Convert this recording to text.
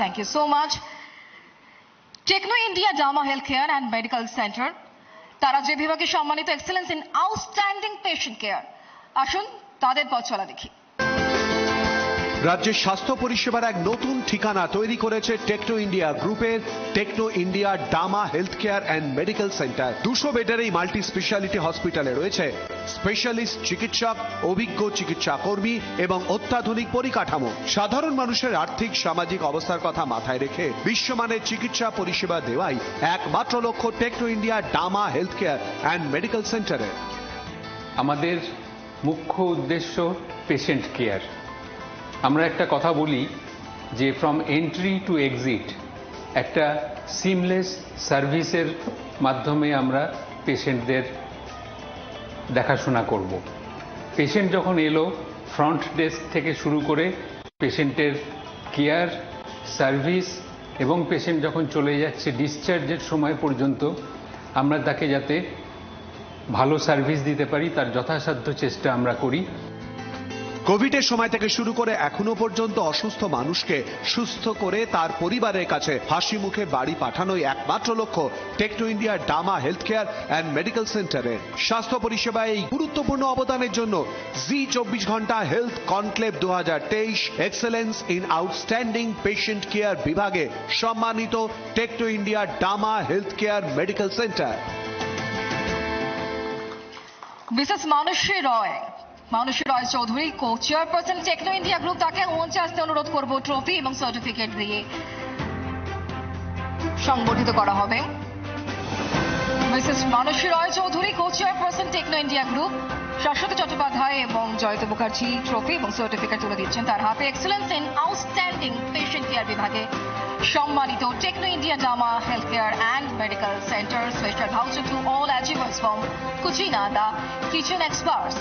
Thank you so much Techno India Dama health care and medical centre তারা যে বিভাগে সম্মানিত excellence in outstanding patient care আসুন, তাদের পথ চলা দেখি। রাজ্যের স্বাস্থ্য পরিষেবার এক নতুন ঠিকানা তৈরি করেছে টেকনো ইন্ডিয়া গ্রুপের Techno India Dama health care and medical centre. দুশো বেডের এই মাল্টি স্পেশালিটি হসপিটালে রয়েছে স্পেশালিস্ট চিকিৎসক, অভিজ্ঞ চিকিৎসা কর্মী এবং অত্যাধুনিক পরিকাঠামো। সাধারণ মানুষের আর্থিক, সামাজিক অবস্থার কথা মাথায় রেখে বিশ্বমানের চিকিৎসা পরিষেবা দেওয়াই একমাত্র লক্ষ্য Techno India Dama health care and medical সেন্টারের আমাদের মুখ্য উদ্দেশ্য পেশেন্ট কেয়ার আমরা একটা কথা বলি যে ফ্রম এন্ট্রি টু এক্সিট একটা সিমলেস সার্ভিসের মাধ্যমে আমরা পেশেন্টদের দেখাশোনা করব। পেশেন্ট যখন এলো ফ্রন্ট ডেস্ক থেকে শুরু করে পেশেন্টের কেয়ার সার্ভিস এবং পেশেন্ট যখন চলে যাচ্ছে ডিসচার্জের সময় পর্যন্ত, আমরা তাকে যাতে ভালো সার্ভিস দিতে পারি, তার যথাসাধ্য চেষ্টা আমরা করি। কোভিডের সময় থেকে শুরু করে এখনও পর্যন্ত অসুস্থ মানুষকে সুস্থ করে তার পরিবারের কাছে হাসি মুখে বাড়ি পাঠানোই একমাত্র লক্ষ্য Techno India Dama health care and medical সেন্টারের স্বাস্থ্য পরিষেবায় এই গুরুত্বপূর্ণ অবদানের জন্য জি চব্বিশ ঘণ্টা হেলথ কনক্লেভ দু হাজার তেইশ excellence in outstanding patient care বিভাগে সম্মানিত Techno India Dama health care medical centre. Mrs Mansi Roy Mansi Roy Chowdhury co chairperson Techno India group তাকে মঞ্চে আসতে অনুরোধ করব ট্রফি এবং সার্টিফিকেট দিয়ে। সংগঠিত করা হবে। Mrs Mansi Roy Chowdhury co chairperson Techno India group Shashwata Chattopadhyay এবং জয়ন্ত মুখার্জি ট্রফি এবং সার্টিফিকেট তুলে দিচ্ছেন তার হাতে। Excellence in outstanding patient care বিভাগে সম্মানিত Techno India Dama health care and medical centre special voucher to all achievers from Cucina the kitchen experts